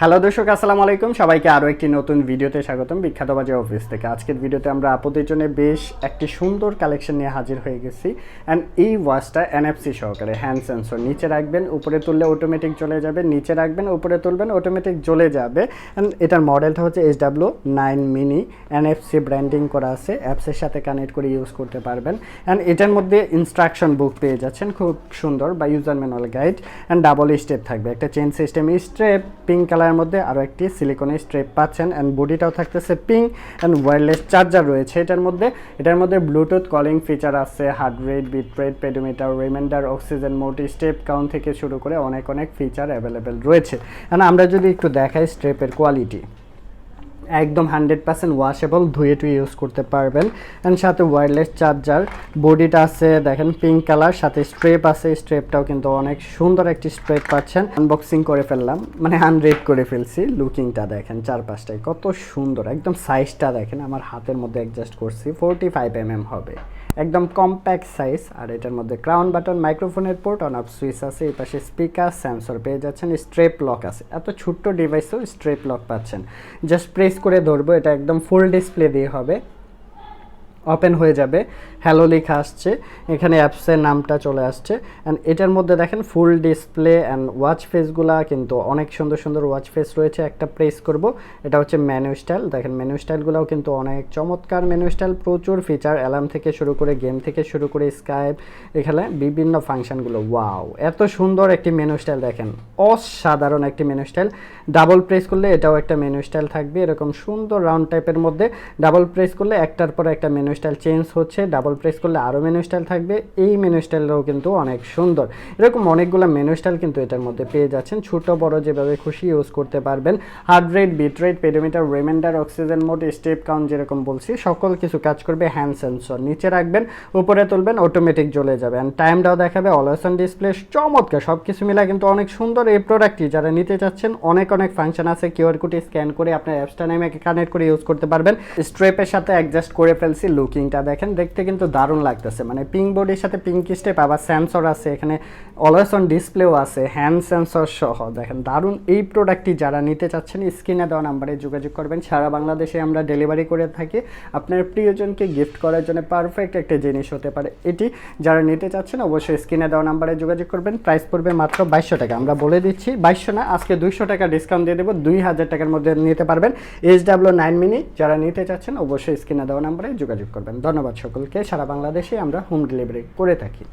Hello দর্শক, আসসালামু আলাইকুম। সবাইকে আরও একটি নতুন ভিডিওতে স্বাগতম বিখ্যাত বাজার অফিস থেকে। আজকের ভিডিওতে আমরা আপনাদের জন্য বেশ একটি সুন্দর কালেকশন নিয়ে হাজির হয়ে গেছি। অ্যান্ড এই ওয়াচটা এনএফসি সহকারে হ্যান্ড সেন্সর নিচে রাখবেন, উপরে তুললে অটোমেটিক চলে যাবে, নিচে রাখবেন, উপরে তুলবেন অটোমেটিক জ্বলে যাবে। অ্যান্ড এটার মডেলটা হচ্ছে H W nine mini NFC branding করা আছে। অ্যাপসের সাথে কানেক্ট করে ইউজ করতে পারবেন। অ্যান্ড এটার মধ্যে ইনস্ট্রাকশন বুক পেয়ে যাচ্ছেন, খুব সুন্দর বা user manual guide and double step থাকবে। একটা চেন সিস্টেম স্ট্রেপ পিঙ্ক কালারের মধ্যে আরও একটি সিলিকনের স্ট্রেপ পাচ্ছেন অ্যান্ড বডিটাও থাকতেছে পিঙ্ক অ্যান্ড ওয়্যারলেস চার্জার রয়েছে। এটার মধ্যে এটার মধ্যে ব্লুটুথ কলিং ফিচার আছে heart rate beat rate pedometer reminder oxygen মোটি step count থেকে শুরু করে অনেক অনেক ফিচার অ্যাভেলেবেল রয়েছে। অ্যান্ড আমরা যদি একটু দেখাই স্ট্রেপের কোয়ালিটি একদম হান্ড্রেড পার্সেন্ট ওয়াশেবল ধুয়ে টুয়ে ইউজ করতে পারবেন। অ্যান্ড সাথে ওয়্যারলেস চার্জার বডিটা আছে, দেখেন পিঙ্ক কালার সাথে স্ট্রেপ আছে স্ট্রেপটাও কিন্তু অনেক সুন্দর একটি স্ট্রেপ পাচ্ছেন। আনবক্সিং করে ফেললাম মানে আনরেড করে ফেলছি লুকিংটা দেখেন চারপাশটায় কত সুন্দর, একদম সাইজটা দেখেন, আমার হাতের মধ্যে অ্যাডজাস্ট করছি ফোরটি ফাইভ এম হবে। একদম কম্প্যাক্ট সাইজ আর এটার মধ্যে ক্রাউন বাটন মাইক্রোফোনের পোর্ট অন অফ সুইচ আছে, এই পাশে স্পিকার সেন্সর পেয়ে যাচ্ছেন স্ট্রেপ লক আছে। এত ছোট্ট ডিভাইসেও স্ট্রেপ লক পাচ্ছেন। জাস্ট প্রেস করে ধরবো এটা একদম ফুল ডিসপ্লে দিয়ে হবে। ওপেন হয়ে যাবে। হ্যালো লেখা আসছে। এখানে অ্যাপসের নামটা চলে আসছে। অ্যান্ড এটার মধ্যে দেখেন ফুল ডিসপ্লে অ্যান্ড ওয়াচ ফেসগুলা কিন্তু অনেক সুন্দর সুন্দর ওয়াচ ফেস রয়েছে। একটা প্রেস করব। এটা হচ্ছে মেনু স্টাইল দেখেন মেনু স্টাইলগুলোও কিন্তু অনেক চমৎকার। মেনু স্টাইল প্রচুর ফিচার অ্যালার্ম থেকে শুরু করে গেম থেকে শুরু করে স্কাইপ এখানে বিভিন্ন ফাংশনগুলো ওয়াও এত সুন্দর একটি মেনু স্টাইল দেখেন। অসাধারণ একটি মেনু স্টাইল ডাবল প্রেস করলে এটাও একটা মেনু স্টাইল থাকবে। এরকম সুন্দর রাউন্ড টাইপের মধ্যে ডাবল প্রেস করলে একটার পর একটা মেনু স্টাইল চেঞ্জ হচ্ছে ডাবল প্রেস করলে আরও মেনু স্টাইল থাকবে। এই মেনু স্টাইলটাও কিন্তু অনেক সুন্দর। এরকম অনেকগুলো মেনু স্টাইল কিন্তু এটার মধ্যে পেয়ে যাচ্ছেন। ছোট, বড় যেভাবে খুশি ইউজ করতে পারবেন। Heart rate beat rate pedometer reminder oxygen mode step count যেরকম বলছি, সকল কিছু কাজ করবে হ্যান্ড সেন্সর নিচে রাখবেন, উপরে তুলবেন অটোমেটিক জ্বলে যাবে। অ্যান্ড টাইমটাও দেখাবে অলওয়েস অন ডিসপ্লে চমৎকার! সব কিছু মিলা কিন্তু অনেক সুন্দর। এই প্রোডাক্টটি যারা নিতে চাচ্ছেন, অনেক অনেক ফাংশন আছে। কিউআর কোডে স্ক্যান করে আপনার অ্যাপসটা নেমে কানেক্ট করে ইউজ করতে পারবেন। স্ট্রেপের সাথে অ্যাডজাস্ট করে ফেলছি লুকিংটা দেখেন, দেখতে কিন্তু দারুণ লাগতেছে। মানে পিঙ্ক বডির সাথে পিঙ্ক স্টেপ আবার সেন্সর আছে, এখানে অলওয়েস অন ডিসপ্লেও আছে হ্যান্ড সেন্সর সহ। দেখেন, দারুণ এই প্রোডাক্টটি যারা নিতে চাচ্ছেন স্ক্রিনে দেওয়া নাম্বারে যোগাযোগ করবেন। সারা বাংলাদেশে আমরা ডেলিভারি করে থাকি। আপনার প্রিয়জনকে গিফট করার জন্য পারফেক্ট একটা জিনিস হতে পারে। এটি যারা নিতে চাচ্ছেন, অবশ্যই স্ক্রিনে দেওয়া নাম্বারে যোগাযোগ করবেন। প্রাইস পড়বে মাত্র বাইশশো টাকা। আমরা বলে দিচ্ছি, বাইশশো না, আজকে দুইশো টাকা ডিসকাউন্ট দিয়ে দেবো। দুই হাজার টাকার মধ্যে নিতে পারবেন। এইচ ডাব্লিউ নাইন মিনি যারা নিতে চাচ্ছেন, অবশ্যই স্ক্রিনে দেওয়া নাম্বারে যোগাযোগ করবেন। ধন্যবাদ সকলকে। সারা বাংলাদেশে আমরা হোম ডেলিভারি করে থাকি।